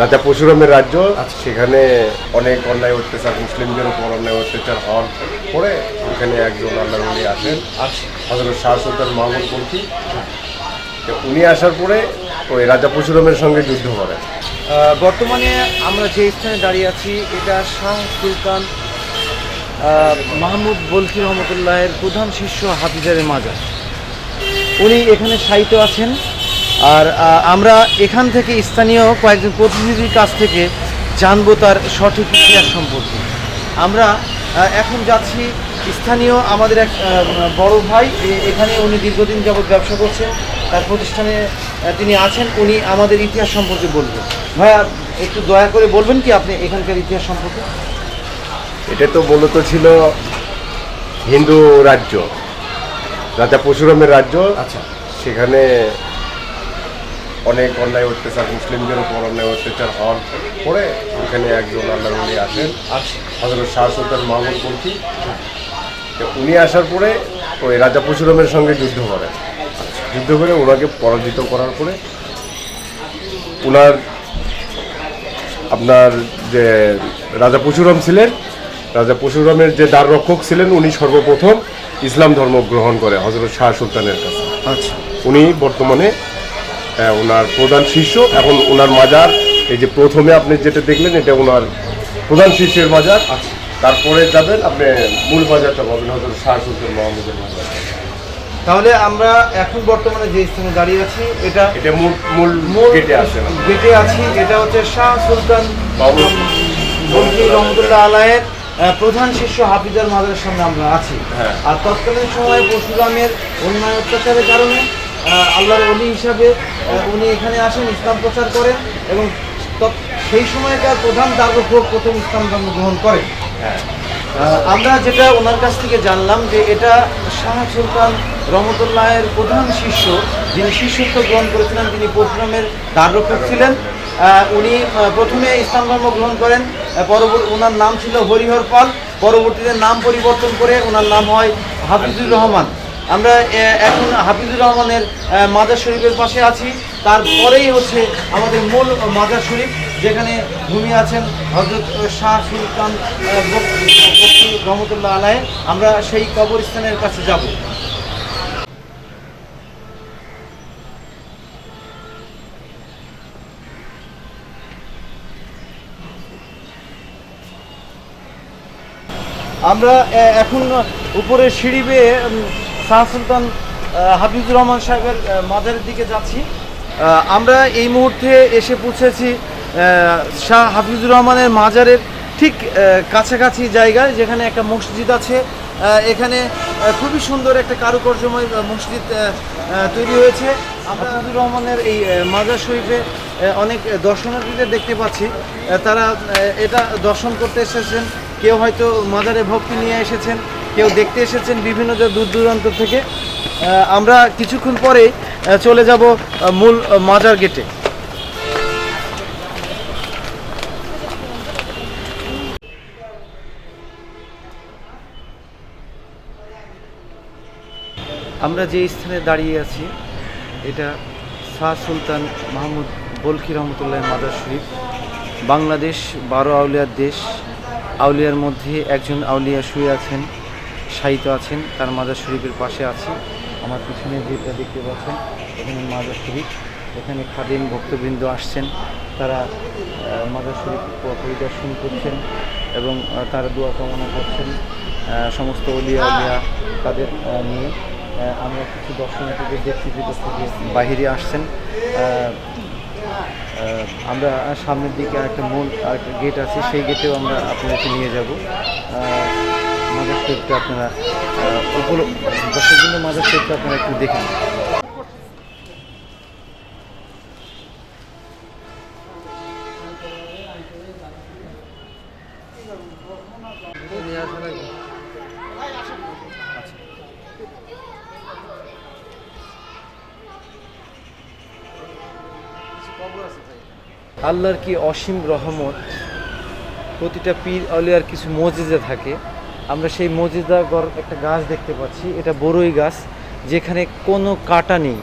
রাজা পরশুরামের রাজ্য সেখানে অনেক অন্যায় অত্যাচার মুসলিমদের উপর অন্যায় অত্যাচার হওয়ার পরে ওখানে একজন আল্লাহ উনি আসেন। আচ্ছা। হজরত শাহ সুলতান মাহমুদ বলছি তো উনি আসার পরে ওই রাজা পরশুরামের সঙ্গে যুদ্ধ করেন। বর্তমানে আমরা যে স্থানে দাঁড়িয়ে আছি এটা শাহ সুলতান মাহমুদ বলকি রহমতুল্লাহের প্রধান শিষ্য হাফিজারের মাজার উনি এখানে সাহিত্য আছেন। আর আমরা এখান থেকে স্থানীয় কয়েকজন প্রতিনিধির কাছ থেকে জানব তার সঠিক ইতিহাস সম্পর্কে। আমরা এখন যাচ্ছি স্থানীয় আমাদের এক বড় ভাই এখানে উনি দীর্ঘদিন যাবৎ ব্যবসা করছেন তার প্রতিষ্ঠানে তিনি আছেন উনি আমাদের ইতিহাস সম্পর্কে বলবেন। ভাইয়া একটু দয়া করে বলবেন কি আপনি এখানকার ইতিহাস সম্পর্কে? এটা তো মূলত ছিল হিন্দু রাজ্য রাজা পরশুরামের রাজ্য আচ্ছা। সেখানে অনেক অন্যায় অত্যাচার মুসলিমদের উপর অন্যায় অত্যাচার হওয়ার পরে ওখানে একজন আল্লাহ উনি আসেন। হজরত শাহ সুলতান মাহমুদ বলছি উনি আসার পরে ওই রাজা পরশুরামের সঙ্গে যুদ্ধ করেন। যুদ্ধ করে ওনাকে পরাজিত করার পরে ওনার আপনার যে রাজা পরশুরাম ছিলেন রাজা পরশুরামের যে দ্বার রক্ষক ছিলেন উনি সর্বপ্রথম ইসলাম ধর্ম গ্রহণ করে হজরত শাহ সুলতানের কাছে। আচ্ছা। উনি বর্তমানে ওনার প্রধান শিষ্য এখন ওনার মাজার এই যে প্রথমে আপনি যেটা দেখলেন এটা ওনার প্রধান শিষ্যের মাজার। তারপরে যাবেন আপনি মূল বাজারটা পাবেন শাহ সুলতান মোহাম্মদের মাজার। তাহলে আমরা এখন বর্তমানে যে স্থানে দাঁড়িয়ে আছি এটা এটা মূল মূল গেটে আসে না? গেটে আছি এটা হচ্ছে শাহ সুলতান রহমতুল্লাহ আলায়ের প্রধান শিষ্য হাফিজার মাজারের সামনে আমরা আছি। হ্যাঁ। আর তৎকালীন সময়ে পরশুরামের অন্যায় অত্যাচারের কারণে আল্লাহর অলি হিসাবে উনি এখানে আসেন, ইসলাম প্রচার করেন এবং সেই সময়কার প্রধান দার্ঘক প্রথম ইসলাম ধর্ম গ্রহণ করেন। আমরা যেটা ওনার কাছ থেকে জানলাম যে এটা শাহ সুলতান রহমতুল্লাহের প্রধান শিষ্য, যিনি শিষ্যত্ব গ্রহণ করেছিলেন, তিনি পরশুরামের দ্বাররক্ষক ছিলেন। উনি প্রথমে ইসলাম ধর্ম গ্রহণ করেন পরবর্তী ওনার নাম ছিল হরিহর পাল। পরবর্তীতে নাম পরিবর্তন করে ওনার নাম হয় হাফিজুর রহমান। আমরা এখন হাফিজুর রহমানের মাজার শরীফের পাশে আছি। তারপরেই হচ্ছে আমাদের মূল মাজার শরীফ, যেখানে ঘুমিয়ে আছেন হজরত শাহ সুলতান রহমতুল্লাহ আলাই আমরা সেই কবরস্থানের কাছে যাব। আমরা এখন উপরে সিঁড়ি বেয়ে শাহ সুলতান হাফিজুর রহমান সাহেবের মাজারের দিকে যাচ্ছি। আমরা এই মুহূর্তে এসে পৌঁছেছি শাহ হাফিজুর রহমানের মাজারের ঠিক কাছাকাছি জায়গায়, যেখানে একটা মসজিদ আছে। এখানে খুবই সুন্দর একটা কারুকার্যময় মসজিদ তৈরি হয়েছে। আমরা হাফিজুর রহমানের এই মাজার শরীফে অনেক দর্শনার্থীদের দেখতে পাচ্ছি। তারা এটা দর্শন করতে এসেছেন। কেউ হয়তো মাজারে ভক্তি নিয়ে এসেছেন। কেউ দেখতে এসেছেন বিভিন্ন দূর দূরান্ত থেকে। আমরা কিছুক্ষণ পরে চলে যাব মূল মাজার গেটে। আমরা যে স্থানে দাঁড়িয়ে আছি, এটা শাহ সুলতান মাহমুদ বলকি রহমতুল্লাহ মাদার শরীফ। বাংলাদেশ বারো আউলিয়ার দেশ। আউলিয়ার মধ্যে একজন আউলিয়া শুয়ে আছেন। শায়িত আছেন, তার মাজার শরীফের পাশে আছি। আমার পিছনে যেটা দেখতে পাচ্ছেন, এখানে মাজার শরীফ। এখানে খাদিম ভক্তবৃন্দ আসছেন, তারা মাজার শরীফ পরিদর্শন করছেন এবং তারা দোয়া কামনা করছেন সমস্ত অলিয়া উলিয়া তাদের নিয়ে। আমরা কিছু দর্শনার্থীদের দেখছি ভিতর থেকে বাহিরে আসছেন। আমরা সামনের দিকে একটা মূল একটা গেট আছে, সেই গেটেও আমরা আপনাদেরকে নিয়ে যাব। মাজার শরীফটা আপনারা উপর দর্শক জন্য আপনারা একটু দেখে নিন। আল্লাহর কি অসীম রহমত, প্রতিটা পীর আলিয়ার কিছু মজিজা থাকে। আমরা সেই মজিদা গর- একটা গাছ দেখতে পাচ্ছি, এটা বড়ই গাছ, যেখানে কোনো কাটা নেই।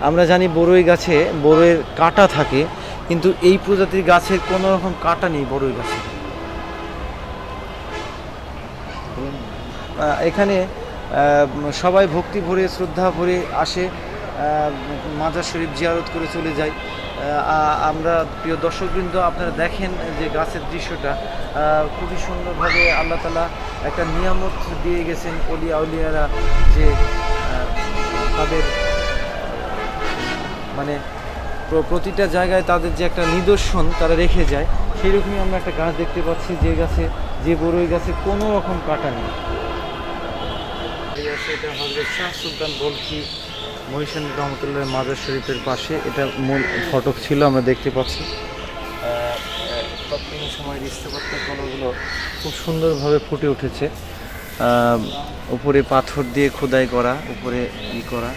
আমরা জানি বড়ই গাছে বড়ইয়ের কাটা থাকে, কিন্তু এই প্রজাতির গাছের কোনো রকম কাটা নেই বড়ই গাছে। এখানে সবাই ভক্তি ভরে, শ্রদ্ধা ভরে আসে। মাজার শরীফ জিয়ারত করে চলে আ- আমরা প্রিয় দর্শকবৃন্দ, আপনারা দেখেন যে গাছের দৃশ্যটা। খুবই সুন্দরভাবে আল্লাহ তালা একটা নিয়ামত দিয়ে গেছেন অলিয়া উলিয়ারা যে তাদের মানে প্রতিটা জায়গায় তাদের যে একটা নিদর্শন তারা রেখে যায় সেই রকমই আমরা একটা গাছ দেখতে পাচ্ছি যে গাছে, যে বড়ই গাছে কোনো রকম কাটা নেই। সুলতান বলকি। মহিষান রহমতুল্লাহ মাজার শরীফের পাশে এটা মূল ফটক ছিল, আমরা দেখতে পাচ্ছি। তৎকালীন সময়ের স্থাপত্য কলাগুলো খুব সুন্দরভাবে ফুটে উঠেছে। উপরে পাথর দিয়ে খোদাই করা, উপরে ই করা,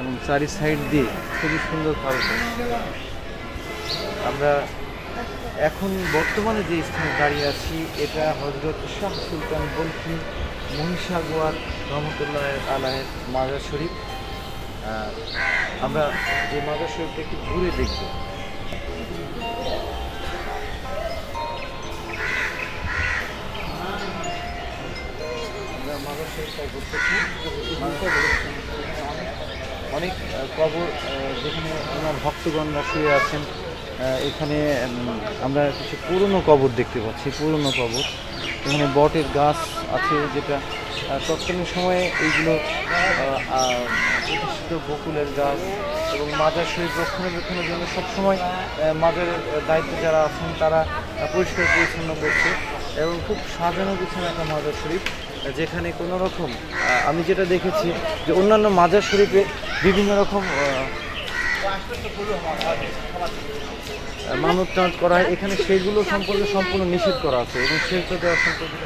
এবং চারি সাইড দিয়ে খুবই সুন্দর কারুকাজ আমরা এখন বর্তমানে যে স্থানে দাঁড়িয়ে আছি, এটা হজরত শাহ সুলতান বলকি মহিষাগোয়ার রহমতুল্লাহ আলাহের মাজার শরীফ। আমরা যে মাজার শরীফটা একটু ঘুরে দেখব। অনেক কবর যেখানে ওনার ভক্তগণরা শুয়ে আছেন। এখানে আমরা কিছু পুরনো কবর দেখতে পাচ্ছি, পুরনো কবর। এখানে বটের গাছ আছে যেটা তৎকালীন সময়ে এইগুলো প্রতিষ্ঠিত বকুলের গাছ এবং মাজার শরীর রক্ষণাবেক্ষণের জন্য সবসময় মাজারের দায়িত্বে যারা আছেন তারা পরিষ্কার পরিচ্ছন্ন করছে এবং খুব সাজানো গুছানো একটা মাজার শরীফ, যেখানে কোনো রকম আমি যেটা দেখেছি যে অন্যান্য মাজার শরীফে বিভিন্ন রকম আহ, মানত করা হয় এখানে সেগুলো সম্পর্কে সম্পূর্ণ নিষেধ করা আছে এবং সেগুলো দেওয়া সম্পর্কে